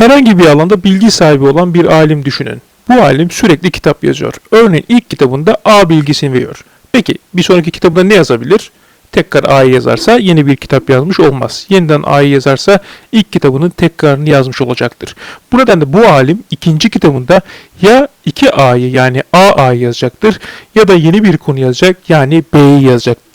Herhangi bir alanda bilgi sahibi olan bir alim düşünün. Bu alim sürekli kitap yazıyor. Örneğin ilk kitabında A bilgisini veriyor. Peki bir sonraki kitabında ne yazabilir? Tekrar A'yı yazarsa yeni bir kitap yazmış olmaz. Yeniden A'yı yazarsa ilk kitabının tekrarını yazmış olacaktır. Bu nedenle bu alim ikinci kitabında ya 2A'yı yani AA yazacaktır ya da yeni bir konu yazacak yani B'yi yazacak.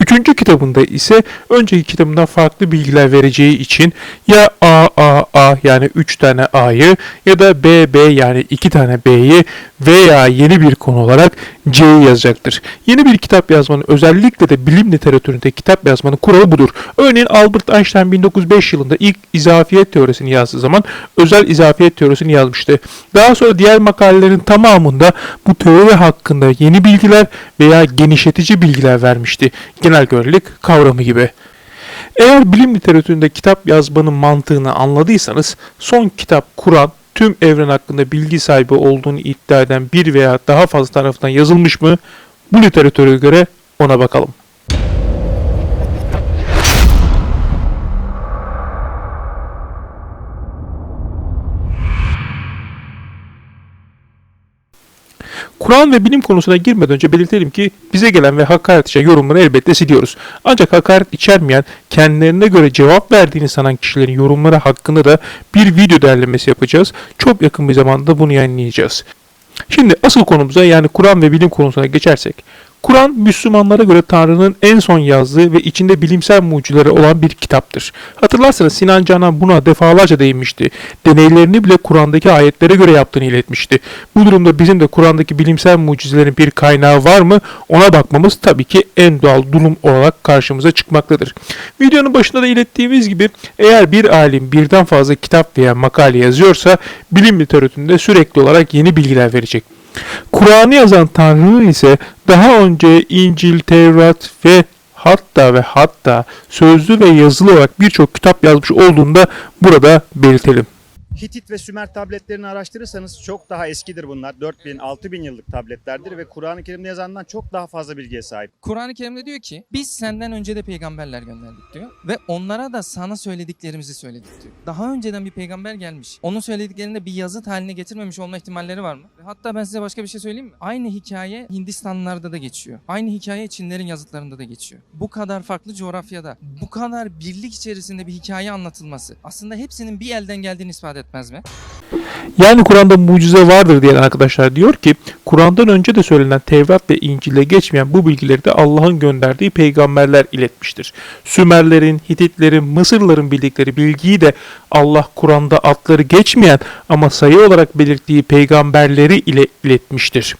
Üçüncü kitabında ise önceki kitabından farklı bilgiler vereceği için ya A, A, A yani 3 tane A'yı ya da B, B yani 2 tane B'yi veya yeni bir konu olarak C'yi yazacaktır. Yeni bir kitap yazmanın özellikle de bilim literatüründe kitap yazmanın kuralı budur. Örneğin Albert Einstein 1905 yılında ilk izafiyet teorisini yazdığı zaman özel izafiyet teorisini yazmıştı. Daha sonra diğer makalelerin tamamında bu teori hakkında yeni bilgiler veya genişletici bilgiler vermişti. Genel görelilik kavramı gibi. Eğer bilim literatüründe kitap yazmanın mantığını anladıysanız son kitap Kur'an tüm evren hakkında bilgi sahibi olduğunu iddia eden bir veya daha fazla tarafından yazılmış mı? Bu literatüre göre ona bakalım. Kur'an ve bilim konusuna girmeden önce belirtelim ki bize gelen ve hakaret içeren yorumları elbette siliyoruz. Ancak hakaret içermeyen, kendilerine göre cevap verdiğini sanan kişilerin yorumları hakkında da bir video derlemesi yapacağız. Çok yakın bir zamanda bunu yayınlayacağız. Şimdi asıl konumuza yani Kur'an ve bilim konusuna geçersek. Kur'an Müslümanlara göre Tanrı'nın en son yazdığı ve içinde bilimsel mucizeleri olan bir kitaptır. Hatırlarsanız Sinan Canan buna defalarca değinmişti. Deneylerini bile Kur'an'daki ayetlere göre yaptığını iletmişti. Bu durumda bizim de Kur'an'daki bilimsel mucizelerin bir kaynağı var mı ona bakmamız tabii ki en doğal durum olarak karşımıza çıkmaktadır. Videonun başında da ilettiğimiz gibi eğer bir alim birden fazla kitap veya makale yazıyorsa bilim literatüründe sürekli olarak yeni bilgiler verecek. Kur'an'ı yazan Tanrı'nın ise daha önce İncil, Tevrat ve hatta ve hatta sözlü ve yazılı olarak birçok kitap yazmış olduğunu da burada belirtelim. Hitit ve Sümer tabletlerini araştırırsanız çok daha eskidir bunlar. 4000, 6000 yıllık tabletlerdir ve Kur'an-ı Kerim'de yazandan çok daha fazla bilgiye sahip. Kur'an-ı Kerim'de diyor ki biz senden önce de peygamberler gönderdik diyor. Ve onlara da sana söylediklerimizi söyledik diyor. Daha önceden bir peygamber gelmiş. Onun söylediklerini de bir yazıt haline getirmemiş olma ihtimalleri var mı? Hatta ben size başka bir şey söyleyeyim mi? Aynı hikaye Hindistanlarda da geçiyor. Aynı hikaye Çinlerin yazıtlarında da geçiyor. Bu kadar farklı coğrafyada, bu kadar birlik içerisinde bir hikaye anlatılması aslında hepsinin bir elden geldiğini ispat etmez mi? Yani Kur'an'da mucize vardır diyen arkadaşlar diyor ki Kur'an'dan önce de söylenen Tevrat ve İncil'de geçmeyen bu bilgileri de Allah'ın gönderdiği peygamberler iletmiştir. Sümerlerin, Hititlerin, Mısırlıların bildikleri bilgiyi de Allah Kur'an'da adları geçmeyen ama sayı olarak belirttiği peygamberleri ile iletmiştir.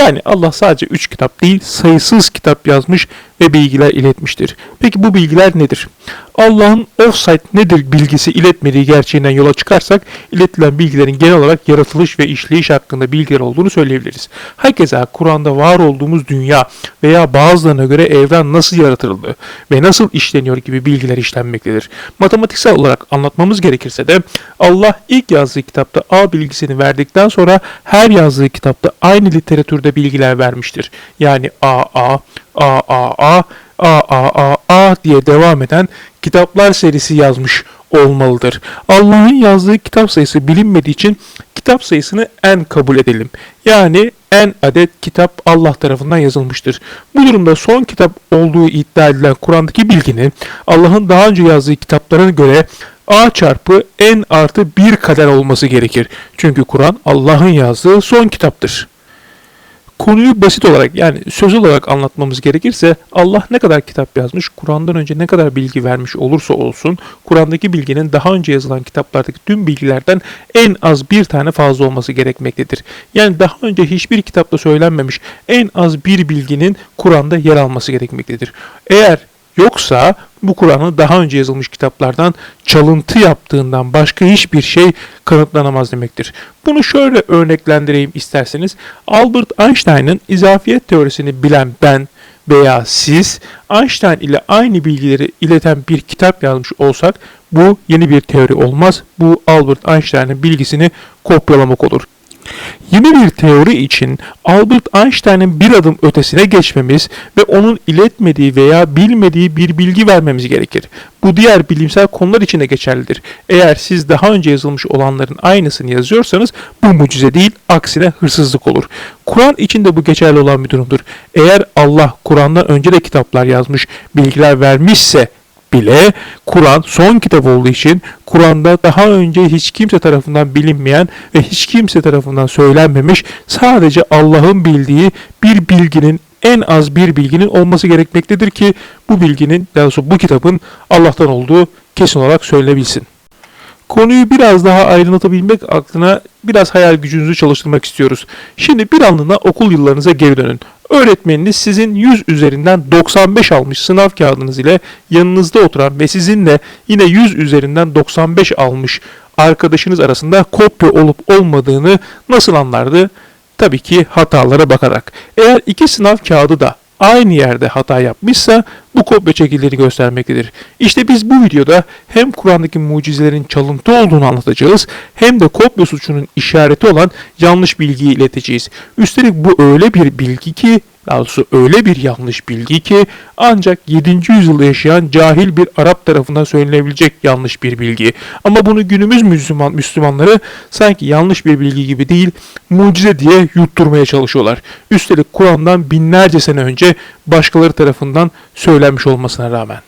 Yani Allah sadece 3 kitap değil sayısız kitap yazmış ve bilgiler iletmiştir. Peki bu bilgiler nedir? Allah'ın offsite nedir bilgisi iletmediği gerçeğinden yola çıkarsak iletilen bilgilerin genel olarak yaratılış ve işleyiş hakkında bilgiler olduğunu söyleyebiliriz. Herkese Kur'an'da var olduğumuz dünya veya bazılarına göre evren nasıl yaratıldı ve nasıl işleniyor gibi bilgiler işlenmektedir. Matematiksel olarak anlatmamız gerekirse de Allah ilk yazdığı kitapta A bilgisini verdikten sonra her yazdığı kitapta aynı literatürde yukarıda bilgiler vermiştir. Yani AA, AAA, AAAA diye devam eden kitaplar serisi yazmış olmalıdır. Allah'ın yazdığı kitap sayısı bilinmediği için kitap sayısını en kabul edelim. Yani en adet kitap Allah tarafından yazılmıştır. Bu durumda son kitap olduğu iddia edilen Kur'an'daki bilginin Allah'ın daha önce yazdığı kitaplara göre A çarpı en artı 1 kadar olması gerekir. Çünkü Kur'an Allah'ın yazdığı son kitaptır. Konuyu basit olarak yani söz olarak anlatmamız gerekirse Allah ne kadar kitap yazmış, Kur'an'dan önce ne kadar bilgi vermiş olursa olsun Kur'an'daki bilginin daha önce yazılan kitaplardaki tüm bilgilerden en az bir tane fazla olması gerekmektedir. Yani daha önce hiçbir kitapta söylenmemiş en az bir bilginin Kur'an'da yer alması gerekmektedir. Eğer Yoksa bu Kur'an'ı daha önce yazılmış kitaplardan çalıntı yaptığından başka hiçbir şey kanıtlanamaz demektir. Bunu şöyle örneklendireyim isterseniz. Albert Einstein'ın izafiyet teorisini bilen ben veya siz Einstein ile aynı bilgileri ileten bir kitap yazmış olsak bu yeni bir teori olmaz. Bu Albert Einstein'ın bilgisini kopyalamak olur. Yeni bir teori için Albert Einstein'ın bir adım ötesine geçmemiz ve onun iletmediği veya bilmediği bir bilgi vermemiz gerekir. Bu diğer bilimsel konular için de geçerlidir. Eğer siz daha önce yazılmış olanların aynısını yazıyorsanız bu mucize değil, aksine hırsızlık olur. Kur'an için de bu geçerli olan bir durumdur. Eğer Allah Kur'an'dan önce de kitaplar yazmış, bilgiler vermişse bile Kur'an son kitap olduğu için Kur'an'da daha önce hiç kimse tarafından bilinmeyen ve hiç kimse tarafından söylenmemiş sadece Allah'ın bildiği bir bilginin en az bir bilginin olması gerekmektedir ki bu bilginin daha doğrusu bu kitabın Allah'tan olduğu kesin olarak söylenebilsin. Konuyu biraz daha aydınlatabilmek aklına biraz hayal gücünüzü çalıştırmak istiyoruz. Şimdi bir anlığına okul yıllarınıza geri dönün. Öğretmeniniz sizin 100 üzerinden 95 almış sınav kağıdınız ile yanınızda oturan ve sizinle yine 100 üzerinden 95 almış arkadaşınız arasında kopya olup olmadığını nasıl anlardı? Tabii ki hatalara bakarak. Eğer iki sınav kağıdı da aynı yerde hata yapmışsa bu kopya çekildiğini göstermektedir. İşte biz bu videoda hem Kur'an'daki mucizelerin çalıntı olduğunu anlatacağız hem de kopya suçunun işareti olan yanlış bilgiyi ileteceğiz. Üstelik bu öyle bir bilgi ki daha doğrusu öyle bir yanlış bilgi ki ancak 7. yüzyılda yaşayan cahil bir Arap tarafından söylenebilecek yanlış bir bilgi. Ama bunu günümüz Müslüman Müslümanları sanki yanlış bir bilgi gibi değil, mucize diye yutturmaya çalışıyorlar. Üstelik Kur'an'dan binlerce sene önce başkaları tarafından söylenmiş olmasına rağmen.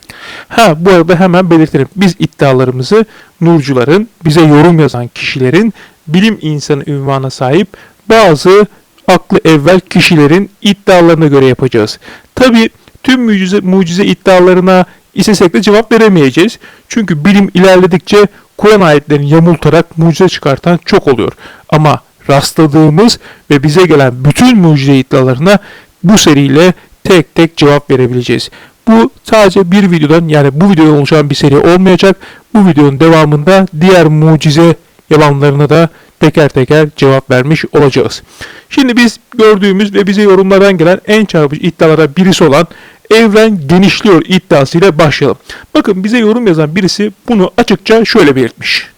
Ha bu arada hemen belirtelim. Biz iddialarımızı nurcuların, bize yorum yazan kişilerin bilim insanı ünvana sahip bazı aklı evvel kişilerin iddialarına göre yapacağız. Tabi tüm mucize, mucize iddialarına istesek de cevap veremeyeceğiz. Çünkü bilim ilerledikçe Kur'an ayetlerini yamultarak mucize çıkartan çok oluyor. Ama rastladığımız ve bize gelen bütün mucize iddialarına bu seriyle tek tek cevap verebileceğiz. Bu sadece bir videodan yani bu videodan oluşan bir seri olmayacak. Bu videonun devamında diğer mucize yalanlarına da teker teker cevap vermiş olacağız. Şimdi biz gördüğümüz ve bize yorumlardan gelen en çarpıcı iddialara birisi olan evren genişliyor iddiasıyla başlayalım. Bakın bize yorum yazan birisi bunu açıkça şöyle belirtmiş.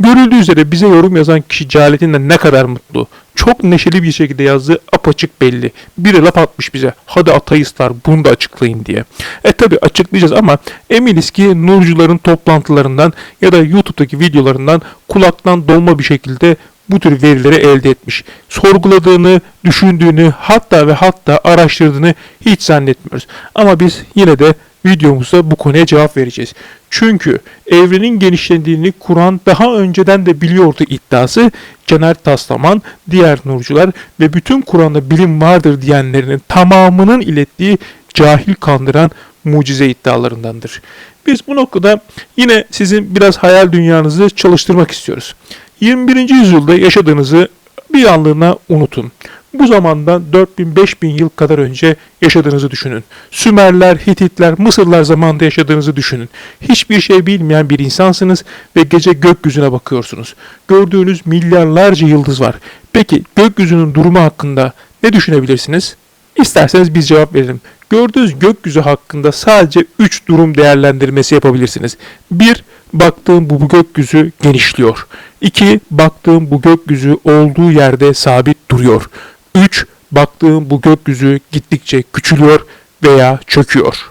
Görüldüğü üzere bize yorum yazan kişi cehaletinden ne kadar mutlu. Çok neşeli bir şekilde yazdığı apaçık belli. Biri laf atmış bize. Hadi ateistler bunu da açıklayın diye. E tabi açıklayacağız ama eminiz ki nurcuların toplantılarından ya da YouTube'daki videolarından kulaktan dolma bir şekilde bu tür verileri elde etmiş. Sorguladığını, düşündüğünü, hatta ve hatta araştırdığını hiç zannetmiyoruz. Ama biz yine de videomuzda bu konuya cevap vereceğiz. Çünkü evrenin genişlediğini Kur'an daha önceden de biliyordu iddiası Caner Taslaman, diğer nurcular ve bütün Kur'an'da bilim vardır diyenlerinin tamamının ilettiği cahil kandıran mucize iddialarındandır. Biz bu noktada yine sizin biraz hayal dünyanızı çalıştırmak istiyoruz. 21. yüzyılda yaşadığınızı bir anlığına unutun. Bu zamandan 4000-5000 yıl kadar önce yaşadığınızı düşünün. Sümerler, Hititler, Mısırlar zamanında yaşadığınızı düşünün. Hiçbir şey bilmeyen bir insansınız ve gece gökyüzüne bakıyorsunuz. Gördüğünüz milyarlarca yıldız var. Peki gökyüzünün durumu hakkında ne düşünebilirsiniz? İsterseniz biz cevap verelim. Gördüğünüz gökyüzü hakkında sadece 3 durum değerlendirmesi yapabilirsiniz. 1. Baktığım bu, gökyüzü genişliyor. 2. Baktığım bu gökyüzü olduğu yerde sabit duruyor. 3. Baktığım bu gökyüzü gittikçe küçülüyor veya çöküyor.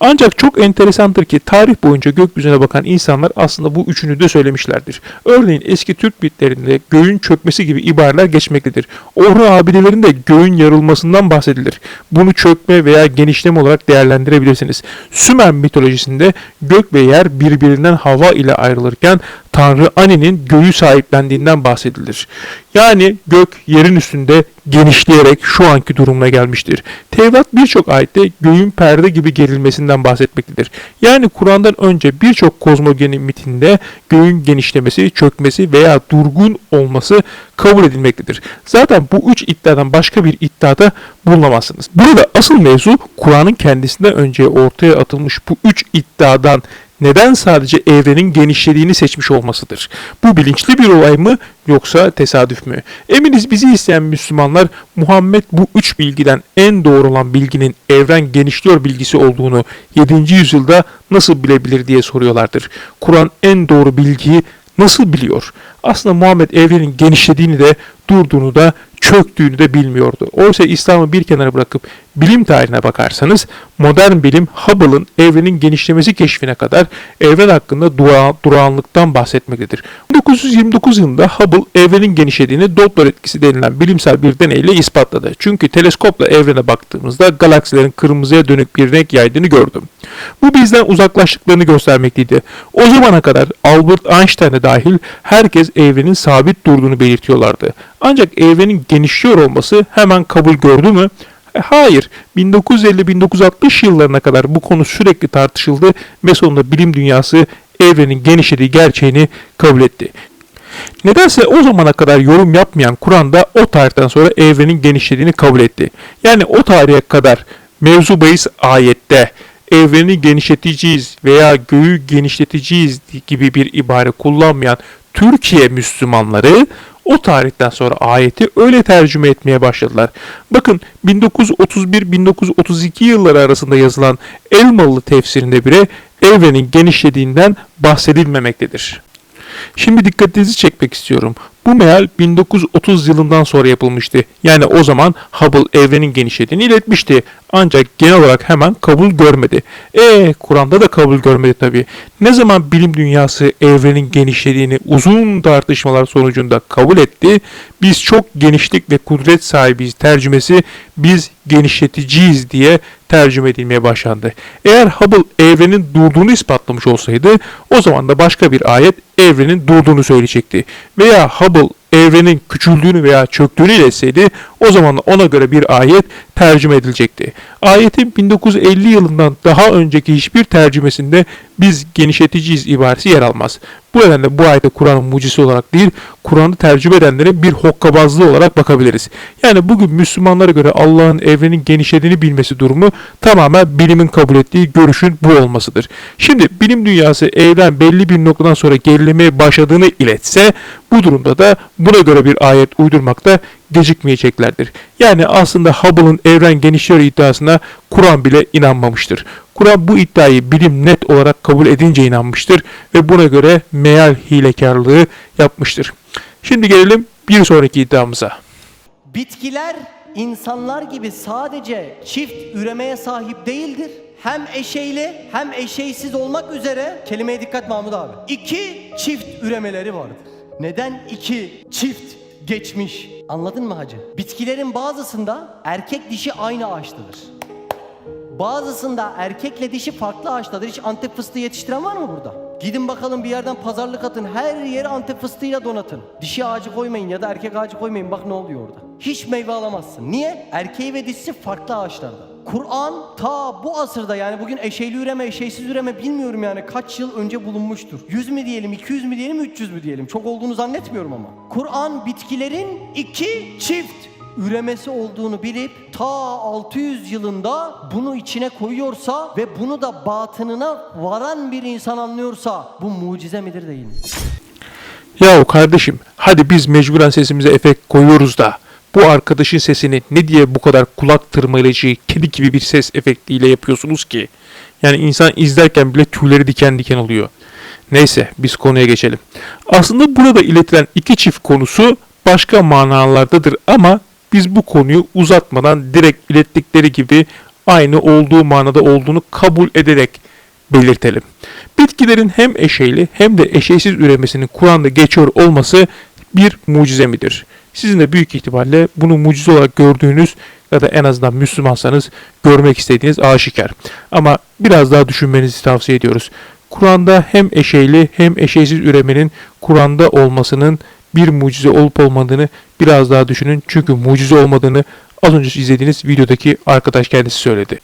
Ancak çok enteresandır ki tarih boyunca gökyüzüne bakan insanlar aslında bu üçünü de söylemişlerdir. Örneğin eski Türk mitlerinde göğün çökmesi gibi ibareler geçmektedir. Orhun abidelerinde göğün yarılmasından bahsedilir. Bunu çökme veya genişleme olarak değerlendirebilirsiniz. Sümer mitolojisinde gök ve yer birbirinden hava ile ayrılırken Tanrı Ani'nin göğü sahiplendiğinden bahsedilir. Yani gök yerin üstünde genişleyerek şu anki durumuna gelmiştir. Tevrat birçok ayette göğün perde gibi gerilmesinden bahsetmektedir. Yani Kur'an'dan önce birçok kozmogeni mitinde göğün genişlemesi, çökmesi veya durgun olması kabul edilmektedir. Zaten bu üç iddiadan başka bir iddiada bulunamazsınız. Burada asıl mevzu Kur'an'ın kendisinden önce ortaya atılmış bu üç iddiadan neden sadece evrenin genişlediğini seçmiş olmasıdır. Bu bilinçli bir olay mı yoksa tesadüf mü? Eminiz bizi isteyen Müslümanlar Muhammed bu üç bilgiden en doğru olan bilginin evren genişliyor bilgisi olduğunu 7. yüzyılda nasıl bilebilir diye soruyorlardır. Kur'an en doğru bilgiyi nasıl biliyor? Aslında Muhammed evrenin genişlediğini de durduğunu da çöktüğünü de bilmiyordu. Oysa İslam'ı bir kenara bırakıp bilim tarihine bakarsanız modern bilim Hubble'ın evrenin genişlemesi keşfine kadar evren hakkında dura, durağanlıktan bahsetmektedir. 1929 yılında Hubble evrenin genişlediğini Doppler etkisi denilen bilimsel bir deneyle ispatladı. Çünkü teleskopla evrene baktığımızda galaksilerin kırmızıya dönük bir renk yaydığını gördüm. Bu bizden uzaklaştıklarını göstermekteydi. O zamana kadar Albert Einstein'e dahil herkes evrenin sabit durduğunu belirtiyorlardı. Ancak evrenin genişliyor olması hemen kabul gördü mü? E, Hayır. 1950-1960 yıllarına kadar bu konu sürekli tartışıldı ve sonunda bilim dünyası evrenin genişlediği gerçeğini kabul etti. Nedense o zamana kadar yorum yapmayan Kur'an da o tarihten sonra evrenin genişlediğini kabul etti. Yani o tarihe kadar mevzu bahis ayette evreni genişleteceğiz veya göğü genişleteceğiz gibi bir ibare kullanmayan Türkiye Müslümanları o tarihten sonra ayeti öyle tercüme etmeye başladılar. Bakın 1931-1932 yılları arasında yazılan Elmalı tefsirinde bile evrenin genişlediğinden bahsedilmemektedir. Şimdi dikkatinizi çekmek istiyorum. Bu meal 1930 yılından sonra yapılmıştı. Yani o zaman Hubble evrenin genişlediğini iletmişti. Ancak genel olarak hemen kabul görmedi. E Kur'an'da da kabul görmedi tabi. Ne zaman bilim dünyası evrenin genişlediğini uzun tartışmalar sonucunda kabul etti, biz çok genişlik ve kudret sahibiyiz tercümesi biz genişleticiyiz diye tercüme edilmeye başlandı. Eğer Hubble evrenin durduğunu ispatlamış olsaydı o zaman da başka bir ayet evrenin durduğunu söyleyecekti. Veya Hubble evrenin küçüldüğünü veya çöktüğünü iletseydi o zaman ona göre bir ayet tercüme edilecekti. Ayetin 1950 yılından daha önceki hiçbir tercümesinde biz genişleticiyiz ibaresi yer almaz. Bu nedenle bu ayete Kur'an'ın mucizesi olarak değil, Kur'an'ı tercüme edenlere bir hokkabazlığı olarak bakabiliriz. Yani bugün Müslümanlara göre Allah'ın evrenin genişlediğini bilmesi durumu tamamen bilimin kabul ettiği görüşün bu olmasıdır. Şimdi bilim dünyası evren belli bir noktadan sonra gerilemeye başladığını iletse bu durumda da buna göre bir ayet uydurmakta gecikmeyeceklerdir. Yani aslında Hubble'ın evren genişliyor iddiasına Kur'an bile inanmamıştır. Kur'an bu iddiayı bilim net olarak kabul edince inanmıştır ve buna göre meal hilekarlığı yapmıştır. Şimdi gelelim bir sonraki iddiamıza. Bitkiler insanlar gibi sadece çift üremeye sahip değildir. Hem eşeyli hem eşeysiz olmak üzere kelimeye dikkat Mahmut abi. İki çift üremeleri vardır. Neden iki çift geçmiş? Anladın mı hacı? Bitkilerin bazısında erkek dişi aynı ağaçtadır. Bazısında erkekle dişi farklı ağaçtadır. Hiç antep fıstığı yetiştiren var mı burada? Gidin bakalım bir yerden pazarlık atın. Her yeri antep fıstığıyla donatın. Dişi ağacı koymayın ya da erkek ağacı koymayın. Bak ne oluyor orada. Hiç meyve alamazsın. Niye? Erkeği ve dişisi farklı ağaçlarda. Kur'an ta bu asırda yani bugün eşeyli üreme, eşeysiz üreme bilmiyorum yani kaç yıl önce bulunmuştur. 100 mü diyelim, 200 mü diyelim, 300 mü diyelim. Çok olduğunu zannetmiyorum ama. Kur'an bitkilerin iki çift üremesi olduğunu bilip ta 600 yılında bunu içine koyuyorsa ve bunu da batınına varan bir insan anlıyorsa bu mucize midir değil mi? Yahu kardeşim hadi biz mecburen sesimize efekt koyuyoruz da bu arkadaşın sesini ne diye bu kadar kulak tırmalayıcı kedi gibi bir ses efektiyle yapıyorsunuz ki? Yani insan izlerken bile tüyleri diken diken oluyor. Neyse biz konuya geçelim. Aslında burada iletilen iki çift konusu başka manalardadır ama biz bu konuyu uzatmadan direkt ilettikleri gibi aynı olduğu manada olduğunu kabul ederek belirtelim. Bitkilerin hem eşeyli hem de eşeysiz üremesinin Kur'an'da geçiyor olması bir mucize midir? Sizin de büyük ihtimalle bunu mucize olarak gördüğünüz ya da en azından Müslümansanız görmek istediğiniz aşikar. Ama biraz daha düşünmenizi tavsiye ediyoruz. Kur'an'da hem eşeyli hem eşeysiz üremenin Kur'an'da olmasının bir mucize olup olmadığını biraz daha düşünün. Çünkü mucize olmadığını az önce izlediğiniz videodaki arkadaş kendisi söyledi.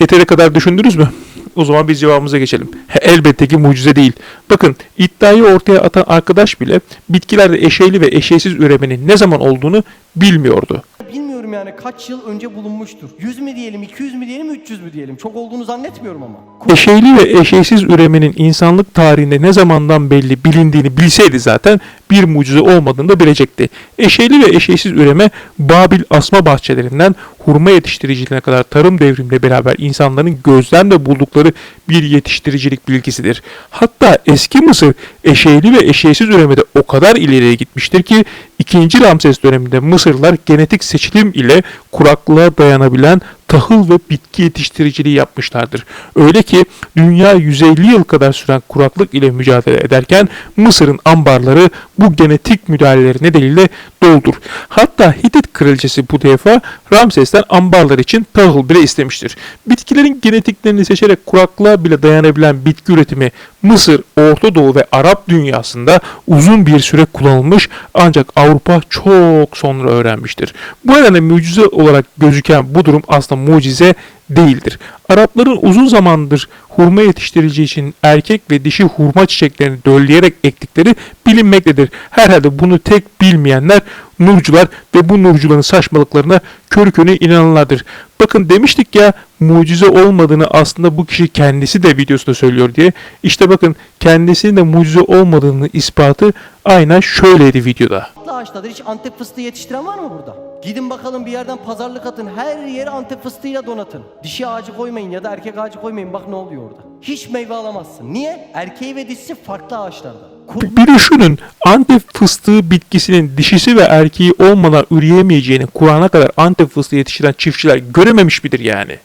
Yeteri kadar düşündünüz mü? O zaman biz cevabımıza geçelim. Elbette ki mucize değil. Bakın iddiayı ortaya atan arkadaş bile bitkilerde eşeyli ve eşeysiz üremenin ne zaman olduğunu bilmiyordu. Bilmiyorum yani kaç yıl önce bulunmuştur. 100 mü diyelim, 200 mü diyelim, 300 mü diyelim. Çok olduğunu zannetmiyorum ama. Eşeyli ve eşeysiz üremenin insanlık tarihinde ne zamandan belli bilindiğini bilseydi zaten bir mucize olmadığını da bilecekti. Eşeyli ve eşeysiz üreme Babil asma bahçelerinden hurma yetiştiriciliğine kadar tarım devrimle beraber insanların gözlemle buldukları bir yetiştiricilik bilgisidir. Hatta eski Mısır eşeğli ve eşeğsiz üremede o kadar ileriye gitmiştir ki 2. Ramses döneminde Mısırlılar genetik seçilim ile kuraklığa dayanabilen tahıl ve bitki yetiştiriciliği yapmışlardır. Öyle ki dünya 150 yıl kadar süren kuraklık ile mücadele ederken Mısır'ın ambarları bu genetik müdahaleleri nedeniyle doldur. Hatta Hitit kraliçesi bu defa Ramses'ten ambarlar için tahıl bile istemiştir. Bitkilerin genetiklerini seçerek kuraklığa bile dayanabilen bitki üretimi Mısır, Orta Doğu ve Arap dünyasında uzun bir süre kullanılmış ancak Avrupa çok sonra öğrenmiştir. Bu nedenle mucize olarak gözüken bu durum aslında mucize değildir. Arapların uzun zamandır hurma yetiştiriciği için erkek ve dişi hurma çiçeklerini dölleyerek ektikleri bilinmektedir. Herhalde bunu tek bilmeyenler nurcular ve bu nurcuların saçmalıklarına körü körüne inananlardır. Bakın demiştik ya mucize olmadığını aslında bu kişi kendisi de videosunda söylüyor diye. İşte bakın kendisinin de mucize olmadığını ispatı aynen şöyleydi videoda. Ağaçtadır. Hiç Antep fıstığı yetiştiren var mı burada? Gidin bakalım bir yerden pazarlık atın. Her yeri Antep fıstığıyla donatın. Dişi ağacı koymayın ya da erkek ağacı koymayın. Bak ne oluyor orada. Hiç meyve alamazsın. Niye? Erkeği ve dişisi farklı ağaçlarda. Kur- Bir düşünün Antep fıstığı bitkisinin dişisi ve erkeği olmadan üreyemeyeceğini Kur'an'a kadar Antep fıstığı yetiştiren çiftçiler görememiş midir yani?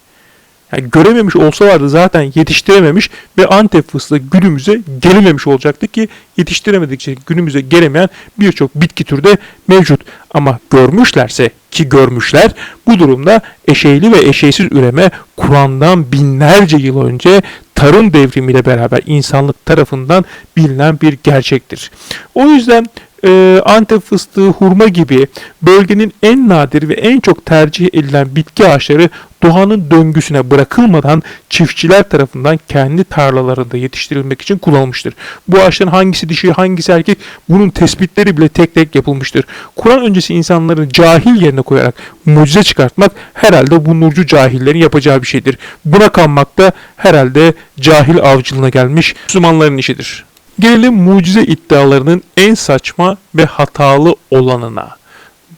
Yani görememiş olsalardı zaten yetiştirememiş ve Antep fıstığı günümüze gelememiş olacaktı ki yetiştiremedikçe günümüze gelemeyen birçok bitki türü de mevcut. Ama görmüşlerse ki görmüşler bu durumda eşeğli ve eşeğsiz üreme Kur'an'dan binlerce yıl önce tarım devrimiyle beraber insanlık tarafından bilinen bir gerçektir. O yüzden e, Antep fıstığı, hurma gibi bölgenin en nadir ve en çok tercih edilen bitki ağaçları doğanın döngüsüne bırakılmadan çiftçiler tarafından kendi tarlalarında yetiştirilmek için kullanılmıştır. Bu ağaçların hangisi dişi hangisi erkek bunun tespitleri bile tek tek yapılmıştır. Kur'an öncesi insanların cahil yerine koyarak mucize çıkartmak herhalde bu nurcu cahillerin yapacağı bir şeydir. Buna kanmak da herhalde cahil avcılığına gelmiş Müslümanların işidir. Gelelim mucize iddialarının en saçma ve hatalı olanına.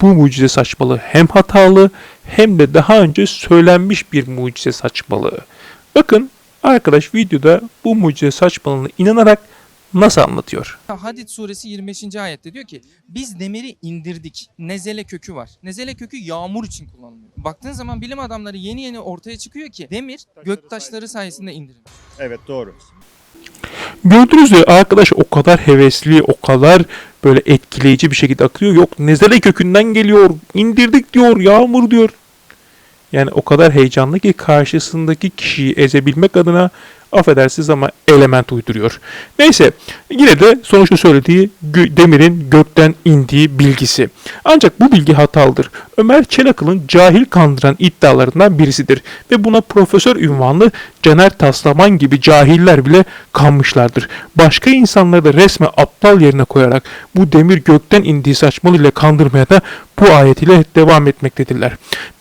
Bu mucize saçmalığı hem hatalı hem de daha önce söylenmiş bir mucize saçmalığı. Bakın arkadaş videoda bu mucize saçmalığına inanarak nasıl anlatıyor? Hadid suresi 25. ayette diyor ki biz demiri indirdik. Nezele kökü var. Nezele kökü yağmur için kullanılıyor. Baktığın zaman bilim adamları yeni yeni ortaya çıkıyor ki demir göktaşları sayesinde indirilmiş. Evet doğru. Gördüğünüz gibi arkadaş o kadar hevesli, o kadar böyle etkileyici bir şekilde akıyor. Yok nezele kökünden geliyor, indirdik diyor, yağmur diyor. Yani o kadar heyecanlı ki karşısındaki kişiyi ezebilmek adına affedersiniz ama element uyduruyor. Neyse yine de sonuçta söylediği demirin gökten indiği bilgisi. Ancak bu bilgi hatalıdır. Ömer Çelakıl'ın cahil kandıran iddialarından birisidir ve buna profesör ünvanlı Caner Taslaman gibi cahiller bile kanmışlardır. Başka insanları da resme aptal yerine koyarak bu demir gökten indiği saçmalığıyla kandırmaya da bu ayet ile devam etmektedirler.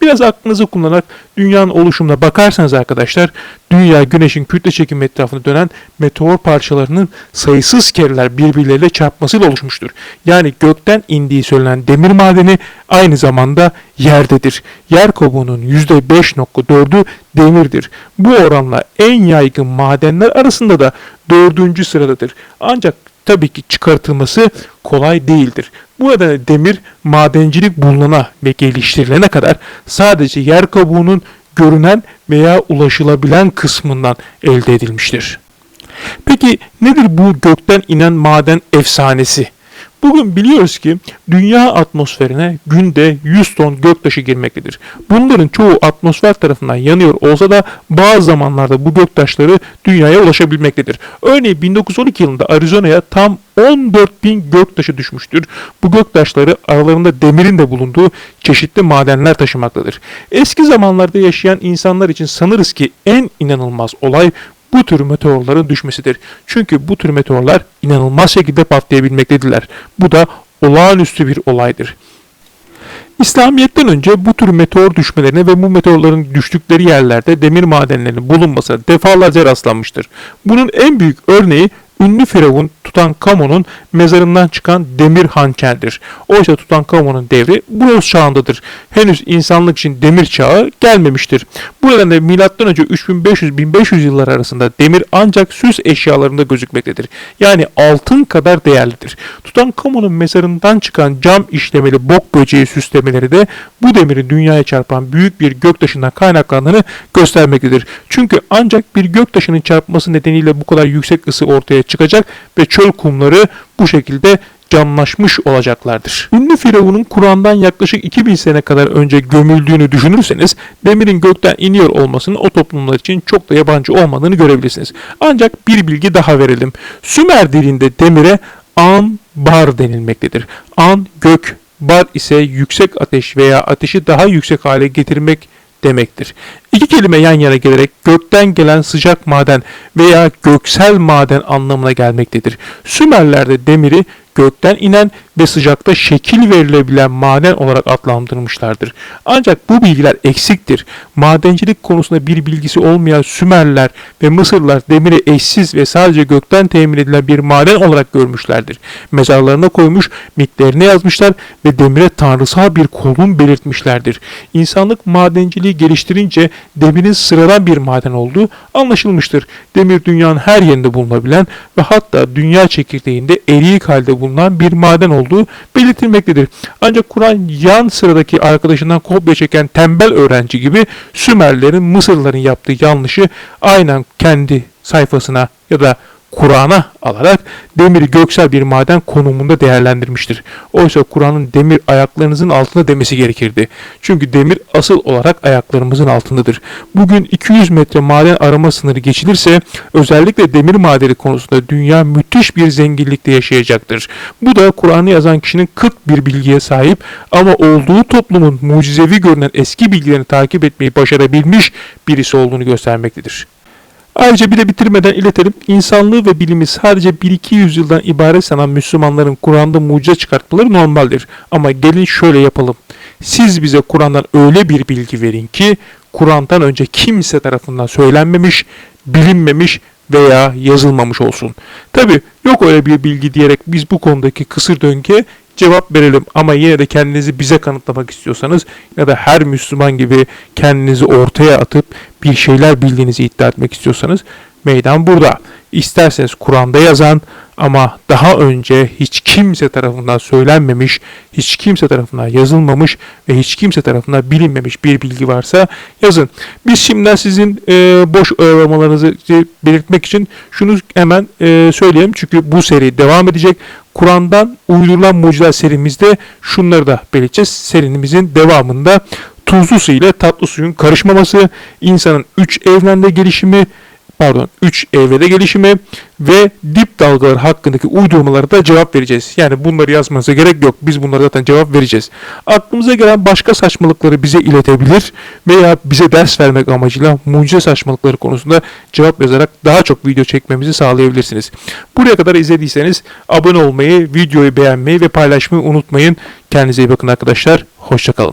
Biraz aklınızı kullanarak dünyanın oluşumuna bakarsanız arkadaşlar, dünya güneşin kütle çekimi etrafında dönen meteor parçalarının sayısız kereler birbirleriyle çarpmasıyla oluşmuştur. Yani gökten indiği söylenen demir madeni aynı zamanda yerdedir. Yer kabuğunun %5.4'ü demirdir. Bu oranla en yaygın madenler arasında da dördüncü sıradadır. Ancak tabii ki çıkartılması kolay değildir. Bu nedenle demir madencilik bulunana ve geliştirilene kadar sadece yer kabuğunun görünen veya ulaşılabilen kısmından elde edilmiştir. Peki nedir bu gökten inen maden efsanesi? Bugün biliyoruz ki dünya atmosferine günde 100 ton göktaşı girmektedir. Bunların çoğu atmosfer tarafından yanıyor olsa da bazı zamanlarda bu göktaşları dünyaya ulaşabilmektedir. Örneğin 1912 yılında Arizona'ya tam 14 bin göktaşı düşmüştür. Bu göktaşları aralarında demirin de bulunduğu çeşitli madenler taşımaktadır. Eski zamanlarda yaşayan insanlar için sanırız ki en inanılmaz olay bu tür meteorların düşmesidir. Çünkü bu tür meteorlar inanılmaz şekilde patlayabilmektedirler. Bu da olağanüstü bir olaydır. İslamiyet'ten önce bu tür meteor düşmelerine ve bu meteorların düştükleri yerlerde demir madenlerinin bulunmasına defalarca rastlanmıştır. Bunun en büyük örneği ünlü firavun Tutankamon'un mezarından çıkan demir hançerdir. Oysa Tutankamon'un devri bronz çağındadır. Henüz insanlık için demir çağı gelmemiştir. Bu nedenle M.Ö. 3500-1500 yıllar arasında demir ancak süs eşyalarında gözükmektedir. Yani altın kadar değerlidir. Tutankamon'un mezarından çıkan cam işlemeli bok böceği süslemeleri de bu demirin dünyaya çarpan büyük bir göktaşından kaynaklandığını göstermektedir. Çünkü ancak bir göktaşının çarpması nedeniyle bu kadar yüksek ısı ortaya çıkacak ve çöl kumları bu şekilde camlaşmış olacaklardır. Ünlü Firavun'un Kur'an'dan yaklaşık 2000 sene kadar önce gömüldüğünü düşünürseniz demirin gökten iniyor olmasının o toplumlar için çok da yabancı olmadığını görebilirsiniz. Ancak bir bilgi daha verelim. Sümer dilinde demire an bar denilmektedir. An gök, bar ise yüksek ateş veya ateşi daha yüksek hale getirmek demektir. İki kelime yan yana gelerek gökten gelen sıcak maden veya göksel maden anlamına gelmektedir. Sümerlerde demiri gökten inen ve sıcakta şekil verilebilen maden olarak adlandırmışlardır. Ancak bu bilgiler eksiktir. Madencilik konusunda bir bilgisi olmayan Sümerler ve Mısırlar demiri eşsiz ve sadece gökten temin edilen bir maden olarak görmüşlerdir. Mezarlarına koymuş, mitlerine yazmışlar ve demire tanrısal bir konum belirtmişlerdir. İnsanlık madenciliği geliştirince demirin sıradan bir maden olduğu anlaşılmıştır. Demir dünyanın her yerinde bulunabilen ve hatta dünya çekirdeğinde eriyik halde bulunan bir maden olduğu belirtilmektedir. Ancak Kur'an yan sıradaki arkadaşından kopya çeken tembel öğrenci gibi Sümerlerin, Mısırlıların yaptığı yanlışı aynen kendi sayfasına ya da Kur'an'a alarak demiri göksel bir maden konumunda değerlendirmiştir. Oysa Kur'an'ın demir ayaklarınızın altında demesi gerekirdi. Çünkü demir asıl olarak ayaklarımızın altındadır. Bugün 200 metre maden arama sınırı geçilirse özellikle demir madeni konusunda dünya müthiş bir zenginlikte yaşayacaktır. Bu da Kur'an'ı yazan kişinin 40 bir bilgiye sahip ama olduğu toplumun mucizevi görünen eski bilgilerini takip etmeyi başarabilmiş birisi olduğunu göstermektedir. Ayrıca bir de bitirmeden iletelim. İnsanlığı ve bilimi sadece 1-2 yüzyıldan ibaret sanan Müslümanların Kur'an'da mucize çıkartmaları normaldir. Ama gelin şöyle yapalım. Siz bize Kur'an'dan öyle bir bilgi verin ki Kur'an'dan önce kimse tarafından söylenmemiş, bilinmemiş veya yazılmamış olsun. Tabi yok öyle bir bilgi diyerek biz bu konudaki kısır döngüye cevap verelim. Ama yine de kendinizi bize kanıtlamak istiyorsanız ya da her Müslüman gibi kendinizi ortaya atıp bir şeyler bildiğinizi iddia etmek istiyorsanız meydan burada. İsterseniz Kur'an'da yazan ama daha önce hiç kimse tarafından söylenmemiş, hiç kimse tarafından yazılmamış ve hiç kimse tarafından bilinmemiş bir bilgi varsa yazın. Biz şimdiden sizin e, boş oynamalarınızı belirtmek için şunu hemen e, söyleyeyim. Çünkü bu seri devam edecek. Kur'an'dan uydurulan mucizeler serimizde şunları da belirteceğiz. Serimizin devamında tuzlu su ile tatlı suyun karışmaması, insanın üç evrende gelişimi, pardon 3 evrede gelişimi ve dip dalgalar hakkındaki uydurmalara da cevap vereceğiz. Yani bunları yazmanıza gerek yok. Biz bunlara zaten cevap vereceğiz. Aklımıza gelen başka saçmalıkları bize iletebilir veya bize ders vermek amacıyla mucize saçmalıkları konusunda cevap yazarak daha çok video çekmemizi sağlayabilirsiniz. Buraya kadar izlediyseniz abone olmayı, videoyu beğenmeyi ve paylaşmayı unutmayın. Kendinize iyi bakın arkadaşlar. Hoşçakalın.